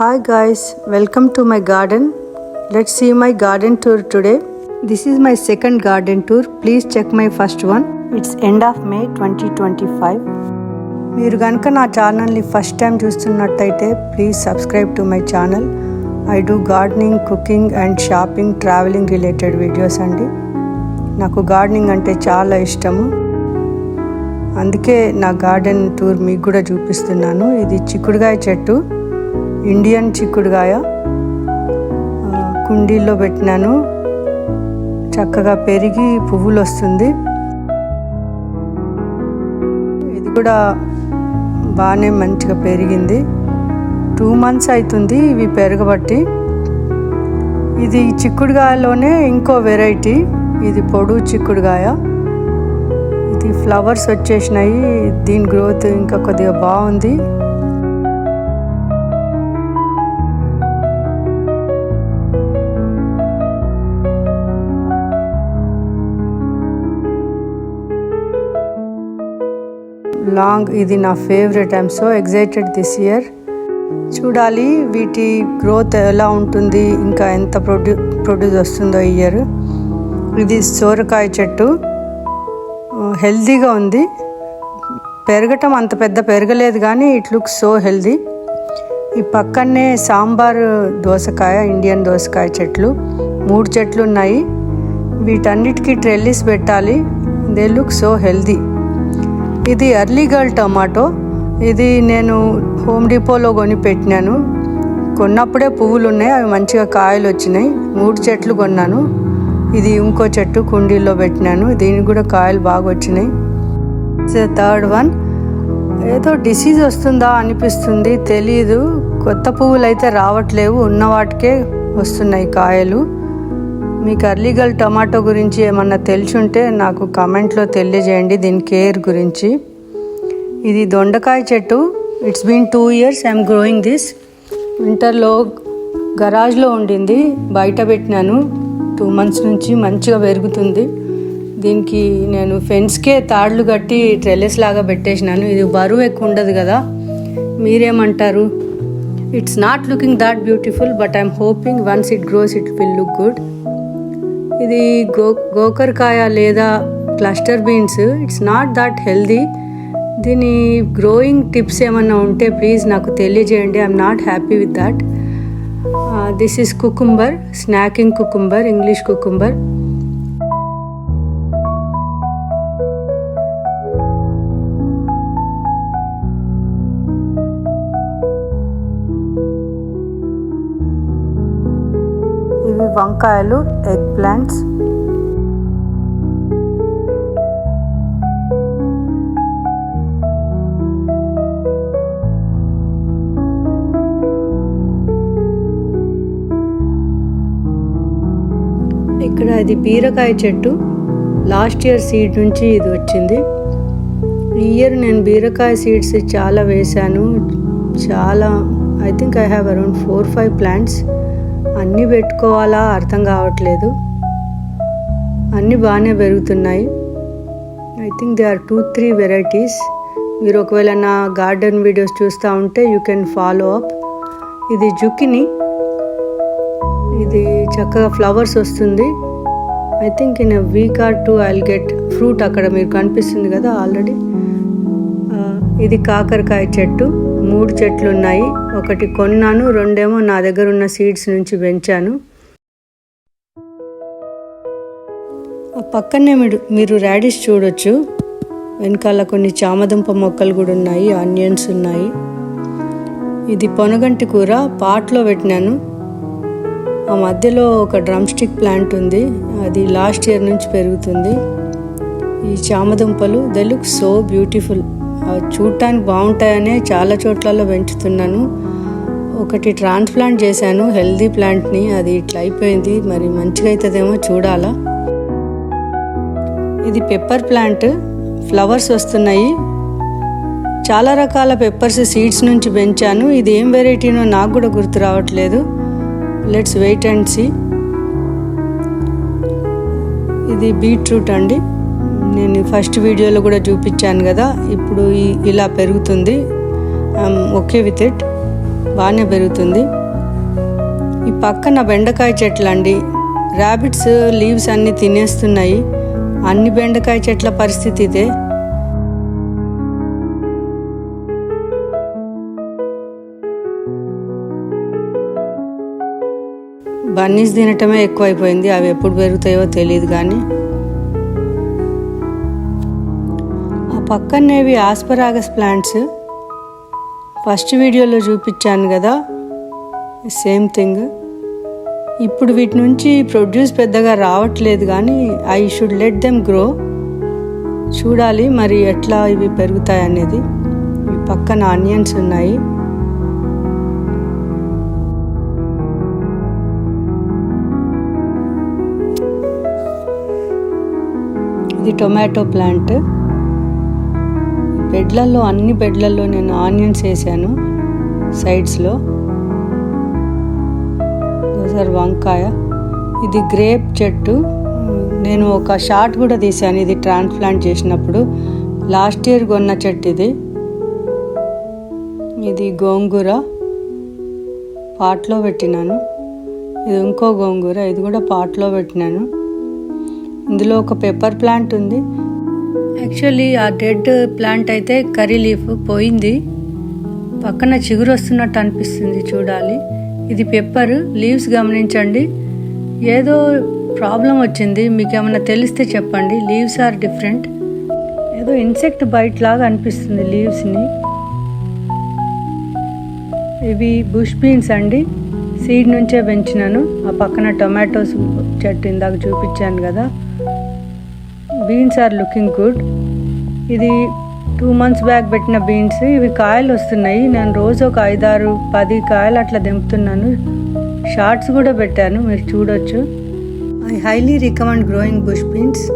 Hi guys welcome to my garden let see my garden tour today this is my second garden tour please check my first one it's end of May twenty twenty five మీరు కనుక నా ఛానల్ని first time చూస్తున్నట్టయితే please subscribe to my channel I do gardening cooking and shopping travelling related videos అండి. నాకు gardening అంటే చాలా ఇష్టము. అందుకే నా గార్డెన్ టూర్ మీకు కూడా చూపిస్తున్నాను. ఇది చిక్కుడుగాయ చెట్టు. ఇండియన్ చిక్కుడుగాయ కుండీల్లో పెట్టినాను. చక్కగా పెరిగి పువ్వులు వస్తుంది ఇది కూడా బాగానే మంచిగా పెరిగింది. టూ మంత్స్ అవుతుంది ఇవి పెరగబట్టి. ఇది చిక్కుడుగాయలోనే ఇంకో వెరైటీ ఇది పొడు చిక్కుడుగాయ ఇది ఫ్లవర్స్ వచ్చేసినాయి. దీని గ్రోత్ ఇంకా కొద్దిగా బాగుంది. లాంగ్ ఇది నా favourite I'm so excited this year చూడాలి వీటి గ్రోత్ ఎలా ఉంటుంది ఇంకా ఎంత ప్రొడ్యూ ప్రొడ్యూస్ వస్తుందో ఇయర్ ఇది సోరకాయ చెట్టు. హెల్దీగా ఉంది. పెరగటం అంత పెద్ద పెరగలేదు కానీ ఇట్ లుక్ సో హెల్దీ ఈ పక్కనే సాంబార్ దోసకాయ ఇండియన్ దోసకాయ చెట్లు. మూడు చెట్లు ఉన్నాయి. వీటన్నిటికీ ట్రెల్లిస్ పెట్టాలి. దే లుక్ సో హెల్దీ ఇది ఎర్లీ గర్ల్ టమాటో ఇది నేను హోమ్ డిపోలో కొని పెట్టినాను. కొన్నప్పుడే పువ్వులు ఉన్నాయి అవి మంచిగా కాయలు వచ్చినాయి మూడు చెట్లు కొన్నాను. ఇది ఇంకో చెట్టు కుండీల్లో పెట్టినాను. దీనికి కూడా కాయలు బాగా వచ్చినాయి థర్డ్ వన్ ఏదో డిసీజ్ వస్తుందా అనిపిస్తుంది తెలీదు. కొత్త పువ్వులు అయితే రావట్లేవు. ఉన్న వాటికే వస్తున్నాయి కాయలు. మీకు అర్లీగల్ టమాటో గురించి ఏమన్నా తెలిసి ఉంటే నాకు కమెంట్లో తెలియజేయండి. దీని కేర్ గురించి. ఇది దొండకాయ చెట్టు. It's been two years I'm growing this వింటర్లో గరాజ్లో ఉండింది. బయట పెట్టినాను. టూ మంత్స్ నుంచి మంచిగా పెరుగుతుంది. దీనికి నేను ఫెన్స్కే తాళ్ళు కట్టి ట్రెల్లెస్ లాగా పెట్టేసినాను. ఇది బరువు ఎక్కువ ఉండదు కదా. మీరేమంటారు? It's not looking that beautiful but I'm hoping once it grows it will look good ఇది గో గోకరకాయ లేదా cluster beans it's not that healthy దీని గ్రోయింగ్ టిప్స్ ఏమన్నా ఉంటే ప్లీజ్ నాకు తెలియజేయండి. I'm not happy with that this is cucumber snacking cucumber English cucumber ఇవి వంకాయలు ఎగ్ ప్లాంట్స్ ఇది బీరకాయ చెట్టు. లాస్ట్ ఇయర్ సీడ్ నుంచి ఇది వచ్చింది. ఈ ఇయర్ నేను బీరకాయ సీడ్స్ చాలా వేశాను. చాలా I think I have around four five plants అన్నీ పెట్టుకోవాలా అర్థం కావట్లేదు. అన్నీ బాగానే పెరుగుతున్నాయి. I think they are two three varieties మీరు ఒకవేళ నా గార్డెన్ వీడియోస్ చూస్తూ ఉంటే యూ కెన్ ఫాలో అప్ ఇది జుకిని. ఇది చక్కగా ఫ్లవర్స్ వస్తుంది. I think in week or two I'll get fruit అక్కడ మీరు కనిపిస్తుంది కదా ఆల్రెడీ ఇది కాకరకాయ చెట్టు. మూడు చెట్లు ఉన్నాయి. ఒకటి కొన్నాను రెండేమో నా దగ్గర ఉన్న సీడ్స్ నుంచి పెంచాను. ఆ పక్కనే మీరు మీరు రాడిష్ చూడొచ్చు. వెనకాల కొన్ని చామదుంప మొక్కలు కూడా ఉన్నాయి ఆనియన్స్ ఉన్నాయి. ఇది పొనగంటి కూర పాట్లో పెట్టినాను. ఆ మధ్యలో ఒక డ్రమ్ స్టిక్ ప్లాంట్ ఉంది. అది లాస్ట్ ఇయర్ నుంచి పెరుగుతుంది. ఈ చామదుంపలు దే లుక్ సో బ్యూటిఫుల్. చూడటానికి బాగుంటాయనే చాలా చోట్లలో పెంచుతున్నాను. ఒకటి ట్రాన్స్ప్లాంట్ చేశాను హెల్దీ ప్లాంట్ని. అది ఇట్లా అయిపోయింది. మరి మంచిగా అవుతుందేమో చూడాలా. ఇది పెప్పర్ ప్లాంట్. ఫ్లవర్స్ వస్తున్నాయి. చాలా రకాల పెప్పర్స్ సీడ్స్ నుంచి పెంచాను. ఇది ఏం వెరైటీనో నాకు కూడా గుర్తు రావట్లేదు. లెట్స్ వెయిట్ అండ్ సీ ఇది బీట్రూట్ అండి. నేను ఫస్ట్ వీడియోలో కూడా చూపించాను కదా ఇప్పుడు ఇలా పెరుగుతుంది. ఓకే విత్ ఇట్ బాగానే పెరుగుతుంది. ఈ పక్కన బెండకాయ చెట్లు అండి. ర్యాబిట్స్ లీవ్స్ అన్నీ తినేస్తున్నాయి. అన్ని బెండకాయ చెట్ల పరిస్థితి ఇదే. బన్నీస్ తినటమే ఎక్కువైపోయింది. అవి ఎప్పుడు పెరుగుతాయో తెలియదు కానీ ఆ పక్కనేవి ఆస్పరాగస్ ప్లాంట్స్. ఫస్ట్ వీడియోలో చూపించాను కదా. Same thing. ఇప్పుడు వీటి నుంచి ప్రొడ్యూస్ పెద్దగా రావట్లేదు కానీ I should let them grow. చూడాలి మరి ఎట్లా ఇవి పెరుగుతాయి అనేది పక్కన ఆనియన్స్ ఉన్నాయి. ఇది టొమాటో ప్లాంట్. బెడ్లలో అన్ని బెడ్లలో నేను ఆనియన్స్ వేసాను సైడ్స్లో. సార్ వంకాయ. ఇది గ్రేప్ చెట్టు. నేను ఒక షార్ట్ కూడా తీసాను ఇది ట్రాన్స్ప్లాంట్ చేసినప్పుడు. లాస్ట్ ఇయర్ కొన్న చెట్టు ఇది. ఇది గోంగూర. పాట్లో పెట్టినాను. ఇది ఇంకో గోంగూర. ఇది కూడా పాట్లో పెట్టినాను. ఇందులో ఒక పెప్పర్ ప్లాంట్ ఉంది. యాక్చువల్లీ ఆ డెడ్ ప్లాంట్ అయితే కర్రీ లీఫ్ పోయింది. పక్కన చిగురు వస్తున్నట్టు అనిపిస్తుంది చూడాలి. ఇది పెప్పర్ లీవ్స్ గమనించండి. ఏదో ప్రాబ్లం వచ్చింది. మీకు ఏమైనా తెలిస్తే చెప్పండి. లీవ్స్ ఆర్ డిఫరెంట్ ఏదో ఇన్సెక్ట్ బైట్ లాగా అనిపిస్తుంది లీవ్స్ని ఇవి బుష్ బీన్స్ అండి. సీడ్ నుంచే పెంచినాను. ఆ పక్కన టొమాటోస్ చెట్టు ఇందాక చూపించాను కదా. Beans are looking good. ఇది టూ మంత్స్ బ్యాక్ పెట్టిన బీన్స్. ఇవి కాయలు వస్తున్నాయి. నేను రోజు ఒక ఐదారు పది కాయలు అట్లా దింపుతున్నాను షార్ట్స్ కూడా పెట్టాను. మీరు చూడొచ్చు. I highly recommend growing bush beans.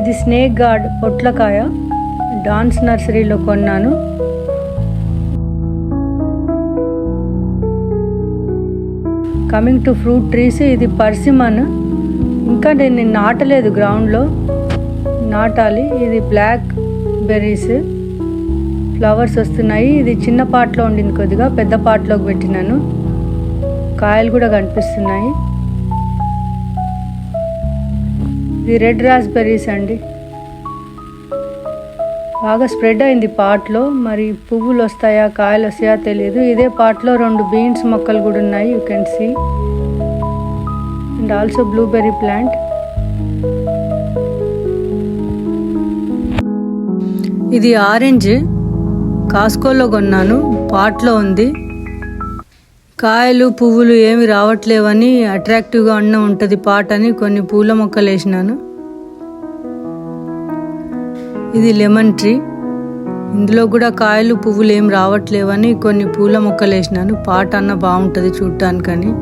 ఇది స్నేక్ గార్డ్ పొట్లకాయ. డాన్స్ నర్సరీలో కొన్నాను. కమింగ్ టు ఫ్రూట్ ట్రీస్ ఇది పర్సిమన్. ఇంకా నేను నాటలేదు గ్రౌండ్లో నాటాలి. ఇది బ్లాక్ బెర్రీస్ ఫ్లవర్స్ వస్తున్నాయి. ఇది చిన్న పాట్లో ఉండింది కొద్దిగా పెద్ద పాట్లోకి పెట్టినాను. కాయలు కూడా కనిపిస్తున్నాయి. ఇది రెడ్ రాస్బెర్రీస్ అండి. బాగా స్ప్రెడ్ అయింది పాట్లో. మరి పువ్వులు వస్తాయా కాయలు వస్తాయా తెలియదు ఇదే పాట్లో రెండు బీన్స్ మొక్కలు కూడా ఉన్నాయి you can see and also blueberry plant ఇది ఆరెంజ్. కాస్కోలో కొన్నాను పాట్లో ఉంది. కాయలు పువ్వులు ఏమి రావట్లేవని అట్రాక్టివ్గా అన్న ఉంటుంది పాట్ అని కొన్ని పూల మొక్కలు వేసినాను. ఇది లెమన్ ట్రీ. ఇందులో కూడా కాయలు పువ్వులు ఏం రావట్లేవని కొన్ని పూల మొక్కలు వేసినాను. పాట అన్న బాగుంటుంది చూడటానికని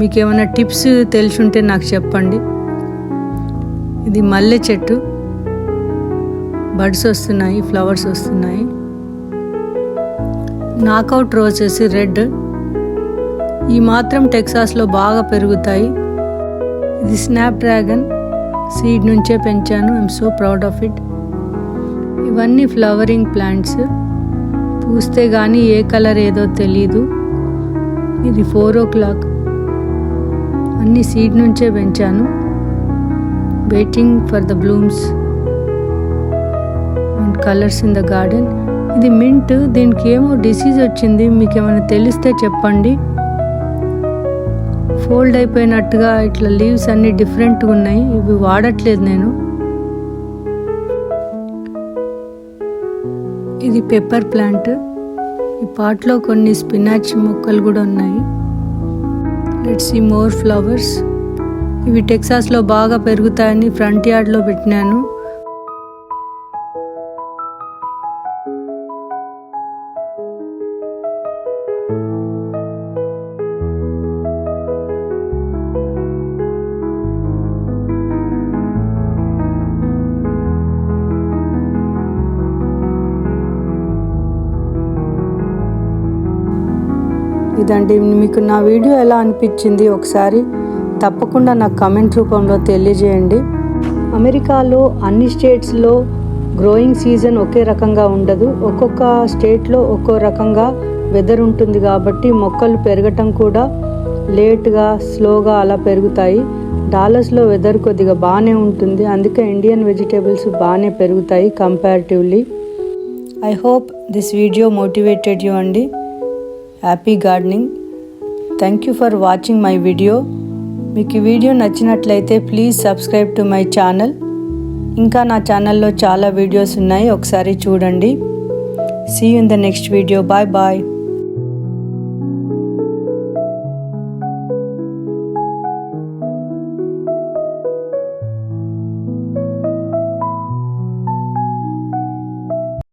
మీకు ఏమైనా టిప్స్ తెలిసి నాకు చెప్పండి. ఇది మల్లె చెట్టు. బడ్స్ వస్తున్నాయి ఫ్లవర్స్ వస్తున్నాయి. Knockout roses red. ఈ మాత్రం టెక్సాస్లో బాగా పెరుగుతాయి. ఇది స్నాప్ డ్రాగన్. సీడ్ నుంచే పెంచాను. I'm so proud of it. ఇవన్నీ ఫ్లవరింగ్ ప్లాంట్స్. పూస్తే కానీ ఏ కలర్ ఏదో తెలీదు. ఇది ఫోర్ ఓ క్లాక్. అన్ని సీడ్ నుంచే పెంచాను. Waiting for the blooms and colours in the garden. ఇది మింట్ దీనికి ఏమో డిసీజ్ వచ్చింది. మీకు ఏమైనా తెలిస్తే చెప్పండి. ఫోల్డ్ అయిపోయినట్టుగా ఇట్లా లీవ్స్ అన్ని డిఫరెంట్గా ఉన్నాయి. ఇవి వాడట్లేదు నేను. ఇది పెప్పర్ ప్లాంట్ ఈ పాట్లో కొన్ని స్పినాచ్ మొక్కలు కూడా ఉన్నాయి. లెట్స్ సీ మోర్ ఫ్లవర్స్ ఇవి టెక్సాస్లో బాగా పెరుగుతాయని ఫ్రంట్ యార్డ్లో పెట్టినాను. ఇదండి. మీకు నా వీడియో ఎలా అనిపించింది ఒకసారి తప్పకుండా నాకు కమెంట్ రూపంలో తెలియజేయండి. అమెరికాలో అన్ని స్టేట్స్లో గ్రోయింగ్ సీజన్ ఒకే రకంగా ఉండదు. ఒక్కొక్క స్టేట్లో ఒక్కో రకంగా వెదర్ ఉంటుంది కాబట్టి మొక్కలు పెరగటం కూడా లేట్గా స్లోగా అలా పెరుగుతాయి. డాలర్స్లో వెదర్ కొద్దిగా బాగానే ఉంటుంది. అందుకే ఇండియన్ వెజిటేబుల్స్ బాగానే పెరుగుతాయి comparatively. I hope this video motivated you అండి. Happy gardening thank you for watching my video మీకు ఈ వీడియో నచ్చినట్లయితే please subscribe to my channel ఇంకా నా ఛానల్లో చాలా వీడియోస్ ఉన్నాయి. ఒకసారి చూడండి. See in the next video bye bye